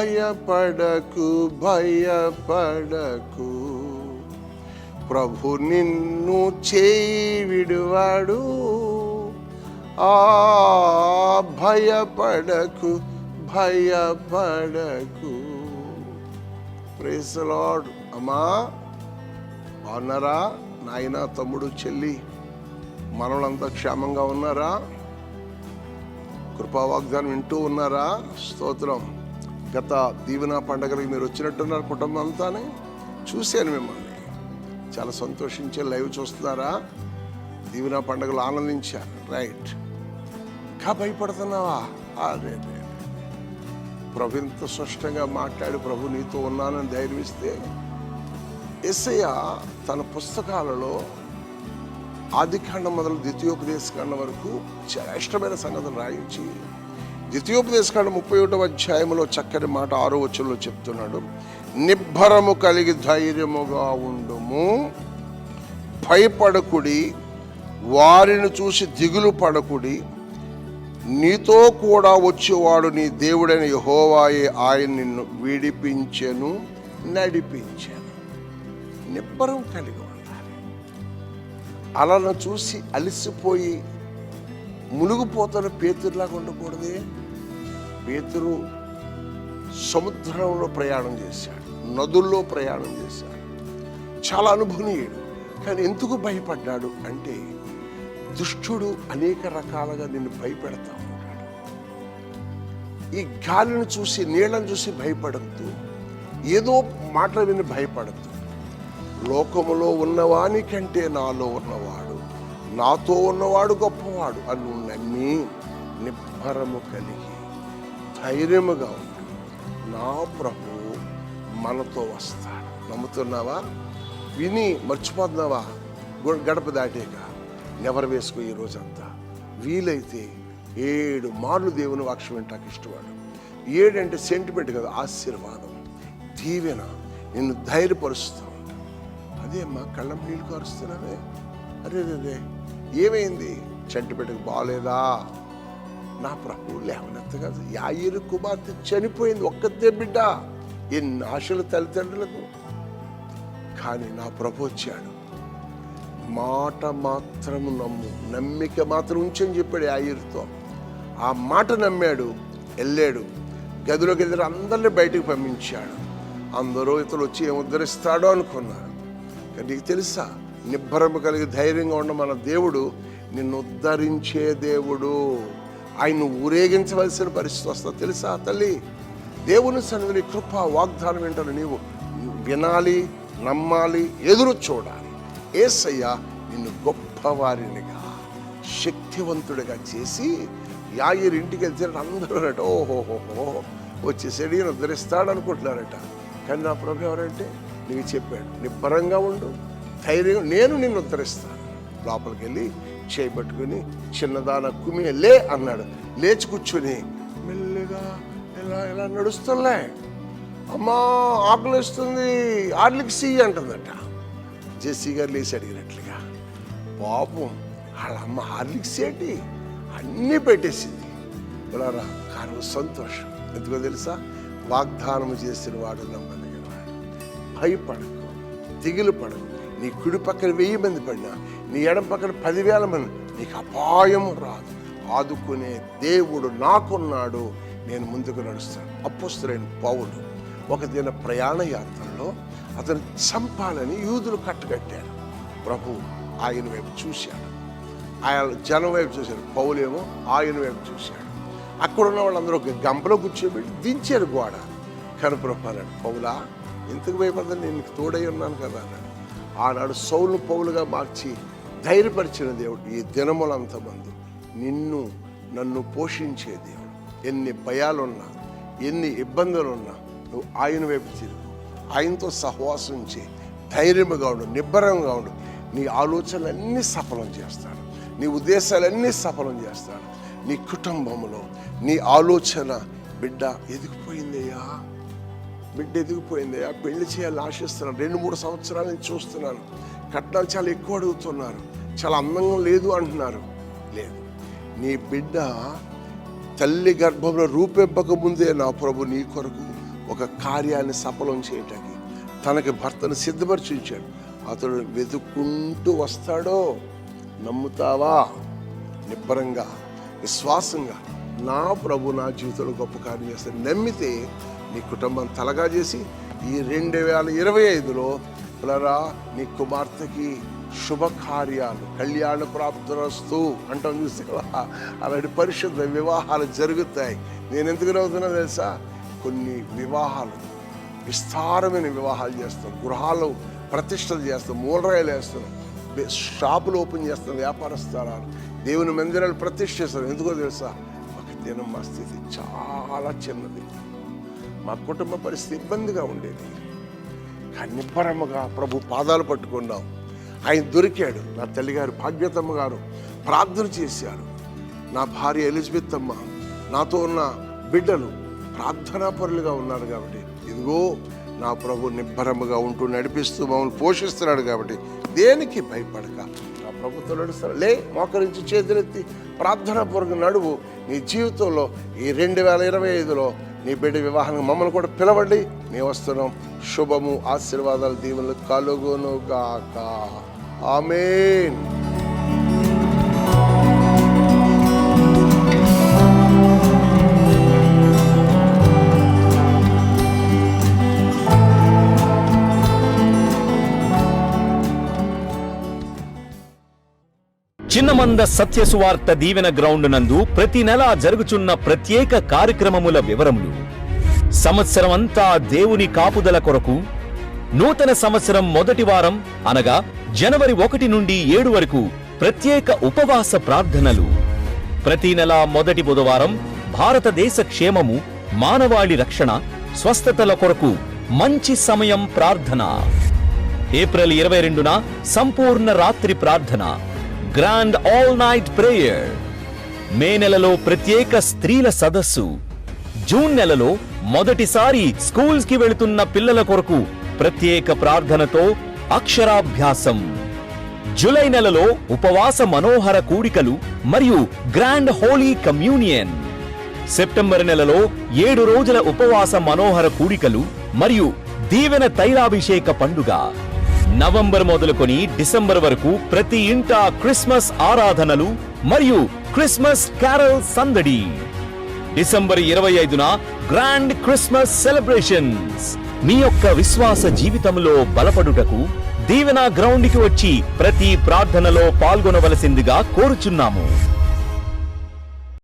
భయపడకు భయపడకు. ప్రభు నిన్ను చేయి విడువాడు. ఆ భయపడకు భయపడకు. ప్రేస్ లార్డ్ అమ్మా బాగున్నారా? నాయన తమ్ముడు చెల్లి మనలంతా క్షేమంగా ఉన్నారా? కృపావాగ్దానం వింటూ ఉన్నారా? స్తోత్రం. గత దీవెన పండగలకి మీరు వచ్చినట్టున్నారు కుటుంబం అంతానే చూశాను మిమ్మల్ని. చాలా సంతోషించే లైవ్ చూస్తున్నారా? దీవెన పండుగలు ఆనందించారు. రైట్. ఇంకా భయపడుతున్నావా? ప్రభు ఇంత స్పష్టంగా మాట్లాడి ప్రభు నీతో ఉన్నానని ధైర్యమిస్తే ఎస్ఐయ తన పుస్తకాలలో ఆదికాండం మొదలు ద్వితీయోపదేశకాండం వరకు చాలా ఇష్టమైన సంగతులు రాయించి ద్వితీయోపదేశకాండం ముప్పై ఒకటవ అధ్యాయంలో చక్కని మాట ఆరో వచ్చంలో చెప్తున్నాడు. నిబ్బరము కలిగి ధైర్యముగా ఉండుము. భయపడకుడి. వారిని చూసి దిగులు పడకుడి. నీతో కూడా వచ్చేవాడు నీ దేవుడైన యహోవాయే ఆయన నిన్ను విడిపించెను నడిపించాను. నిబ్బరం కలిగి ఉండాలి. అలను చూసి అలసిపోయి మునిగిపోతున్న పేతుర్లాగా ఉండకూడదే. పేతురు సముద్రంలో ప్రయాణం చేశాడు నదుల్లో ప్రయాణం చేశాడు. చాలా అనుభవనీయుడు. కానీ ఎందుకు భయపడ్డాడు అంటే దుష్టుడు అనేక రకాలుగా నిన్ను భయపెడతా ఉంటాడు. ఈ గాలిని చూసి నీళ్ళను చూసి భయపడద్దు. ఏదో మాట విని భయపడద్దు. లోకములో ఉన్నవాని కంటే నాలో ఉన్నవాడు నాతో ఉన్నవాడు గొప్పవాడు అని నమ్మి నిబ్బరము కలిగి ధైర్యముగా ఉండు. నా ప్రభు మనతో వస్తాడు. నమ్ముతున్నావా? విని మర్చిపోతున్నావా? గడప దాటాక నెవరు వేసుకో ఈ రోజంతా? వీలైతే ఏడు మార్లు దేవుని వాక్యం వింటాకు ఇష్టవాడు ఏడంటే సెంటిమెంట్ కదా ఆశీర్వాదం. దీవెన నిన్ను ధైర్యపరుస్తూ ఉంటాను అదే మా కళ్ళం నీళ్ళు కారుస్తున్నావే? అరే రే ఏమైంది చెంటిపెట్టకు బాగాలేదా నా ప్రభు లేవనెత్త కాదు. యాయిరు కుమార్తె చనిపోయింది ఒక్కతే బిడ్డ. ఎన్ని ఆశలు తల్లిదండ్రులకు. కానీ నా ప్రభు వచ్చాడు. మాట మాత్రము నమ్ము. నమ్మిక మాత్రం ఉంచని చెప్పాడు యాయిరుతో. ఆ మాట నమ్మాడు వెళ్ళాడు. గదిలోకి ఎదురు అందరినీ బయటకు పంపించాడు. అందరూ ఇతను వచ్చి ఏం ఉద్ధరిస్తాడో అనుకున్నారు. కానీ నీకు తెలుసా నిబ్బరము కలిగి ధైర్యంగా ఉన్న మన దేవుడు నిన్ను ఉద్ధరించే దేవుడు. ఆయన్ను ఊరేగించవలసిన పరిస్థితి వస్తా తెలుసా తల్లి? దేవుని సన్నిధిని కృప వాగ్దానం ఏంటో నీవు వినాలి నమ్మాలి ఎదురు చూడాలి. ఏసయ్య నిన్ను గొప్పవారినిగా శక్తివంతుడిగా చేసి యాయిర్ ఇంటికి వెళ్తే అందరూ అన్నట్టు ఓహోహోహో వచ్చేసాడు ఈయన ఉద్ధరిస్తాడు అనుకుంటున్నారట కానీ నా ప్రభు ఎవరంటే నీకు చెప్పాడు నిబ్బరంగా ఉండు ధైర్యం నేను నిన్ను ఉద్ధరిస్తాను. లోపలికి వెళ్ళి చేయబట్టుకుని చిన్నదాన కుమి లే అన్నాడు. లేచి కూర్చుని మెల్లిగా ఇలా ఇలా నడుస్తున్నాయి? అమ్మా ఆకలిస్తుంది. ఆర్లికి సీ అంటుందట. జెస్సీ గారు లేచి అడిగినట్లుగా పాపం వాళ్ళ అమ్మ హార్లిక్స్ ఏంటి? అన్నీ పెట్టేసింది. ఇలారా కానీ సంతోషం. ఎందుకో తెలుసా? వాగ్దానం చేసిన వాడు నమ్మదగిన వాడు భయపడకు. దిగులు పడకు నీ కుడి పక్కన వెయ్యి మంది పడినా నీ ఎడం పక్కన పదివేల మంది నీకు అపాయం రాదు. ఆదుకునే దేవుడు నాకున్నాడు నేను ముందుకు నడుస్తాను. అప్పుస్తులైన పౌలు ఒక దిన ప్రయాణ యాత్రలో అతను చంపాలని యూదులు కట్టగట్టారు ప్రభు ఆయన వైపు చూశాడు. ఆయన జనం వైపు చూశాడు. పౌలేమో ఆయన వైపు చూశాడు. అక్కడ ఉన్న వాళ్ళందరూ ఒక గంపలో కూర్చోబెట్టి దించారు గోడ. కానీ అన్నాడు పౌలా ఎందుకు భయపడదని నేను తోడై ఉన్నాను కదా అన్నాడు. ఆనాడు సౌలు పౌలుగా మార్చి ధైర్యపరిచిన దేవుడు. ఈ దినములంతమందు నిన్ను నన్ను పోషించే దేవుడు. ఎన్ని భయాలున్నా ఎన్ని ఇబ్బందులున్నా నువ్వు ఆయన వైపు తిరుగు. ఆయనతో సహవాసం చే ధైర్యముగా ఉండు నిబ్బరంగా ఉండు. నీ ఆలోచనలన్నీ సఫలం చేస్తాడు. నీ ఉద్దేశాలన్నీ సఫలం చేస్తాడు. నీ కుటుంబంలో నీ ఆలోచన బిడ్డ ఎదిగిపోయిందయ్యా. బిడ్డ ఎదిగిపోయింది. ఆ పెళ్ళి చేయాలని ఆశిస్తున్నాను. రెండు మూడు సంవత్సరాల నుంచి చూస్తున్నాను. కట్నాలు చాలా ఎక్కువ అడుగుతున్నారు. చాలా అందంగా లేదు అంటున్నారు. లేదు. నీ బిడ్డ తల్లి గర్భంలో రూపెబ్బక ముందే నా ప్రభు నీ కొరకు ఒక కార్యాన్ని సఫలం చేయటానికి తనకి భర్తను సిద్ధపరిచించాడు. అతడు వెతుక్కుంటూ వస్తాడో నమ్ముతావా? నిబ్బరంగా విశ్వాసంగా నా ప్రభు నా జీవితంలో గొప్ప కార్యం చేస్తే నమ్మితే నీ కుటుంబం తలగా చేసి ఈ రెండు వేల ఇరవై ఐదులో పులరా నీ కుమార్తెకి శుభకార్యాలు కళ్యాణ ప్రాప్తురస్తు అంటాం చూస్తే కదా అలాంటి పరిశుద్ధ వివాహాలు జరుగుతాయి. నేను ఎందుకు నవ్వుతున్నా తెలుసా? కొన్ని వివాహాలు విస్తారమైన వివాహాలు చేస్తాం. గృహాలు ప్రతిష్టలు చేస్తాం మూలరాయలు వేస్తున్నాం షాపులు ఓపెన్ చేస్తాం వ్యాపార స్థలాలు దేవుని మందిరాలు ప్రతిష్ఠిస్తారు ఎందుకో తెలుసా? ఒక దినం మా స్థితి చాలా చిన్నది. మా కుటుంబ పరిస్థితి ఇబ్బందిగా ఉండేది. కానీ నిబ్బరముగా ప్రభు పాదాలు పట్టుకున్నాం. ఆయన దొరికాడు. నా తల్లిగారు భాగ్యతమ్మ గారు ప్రార్థన చేశారు. నా భార్య ఎలిజబెత్ అమ్మ నాతో ఉన్న బిడ్డలు ప్రార్థనాపరులుగా ఉన్నారు కాబట్టి ఇదిగో నా ప్రభు నిబ్బరముగా ఉంటూ నడిపిస్తూ మమ్మల్ని పోషిస్తున్నాడు కాబట్టి దేనికి భయపడక. నా ప్రభుత్వం నడుస్తాడు లే మోకరించి చేతులెత్తి ప్రార్థనాపూర్వక నడువు. నీ జీవితంలో ఈ రెండు వేల ఇరవై ఐదులో నీ బిడ్డ వివాహానికి మమ్మల్ని కూడా పిలవండి. నీ వస్తున్నాం. శుభము ఆశీర్వాదాలు దీవెనలు కలుగునుగాక. ఆమెన్ ఆమేన్. చిన్నమంద సత్య సువార్త దీవెన గ్రౌండ్ నందు ప్రతి నెల జరుగుచున్న ప్రత్యేక కార్యక్రమముల వివరములు. సంవత్సరం అంతా దేవుని కాపుదల కొరకు నూతన సంవత్సరం మొదటి వారం అనగా జనవరి ఒకటి నుండి ఏడు వరకు ప్రత్యేక ఉపవాస ప్రార్థనలు. ప్రతి నెల మొదటి బుధవారం భారతదేశ క్షేమము మానవాళి రక్షణ స్వస్థతల కొరకు మంచి సమయం ప్రార్థన. ఏప్రిల్ ఇరవై రెండున సంపూర్ణ రాత్రి ప్రార్థన. Grand all night prayer May నెలలో ప్రత్యేక స్త్రీల సదస్సు. జూన్ నెలలో మొదటిసారి స్కూల్స్కి వెళుతున్న పిల్లల కొరకు ప్రత్యేక ప్రార్థనతో అక్షరాభ్యాసం. జూలై నెలలో ఉపవాస మనోహర కూడికలు మరియు గ్రాండ్ హోలీ కమ్యూనియన్ సెప్టెంబర్ నెలలో ఏడు రోజుల ఉపవాస మనోహర కూడికలు మరియు దీవెన తైలాభిషేక పండుగ. నవంబర్ మొదలుకొని డిసెంబర్ వరకు ప్రతి ఇంట క్రిస్మస్ ఆరాధనలు మరియు క్రిస్మస్ క్యారల్ సందడి. డిసెంబర్ ఇరవై ఐదున గ్రాండ్ క్రిస్మస్ సెలబ్రేషన్స్. మీ యొక్క విశ్వాస జీవితంలో బలపడుటకు దీవెన గ్రౌండ్కి వచ్చి ప్రతి ప్రార్థనలో పాల్గొనవలసిందిగా కోరుచున్నాము.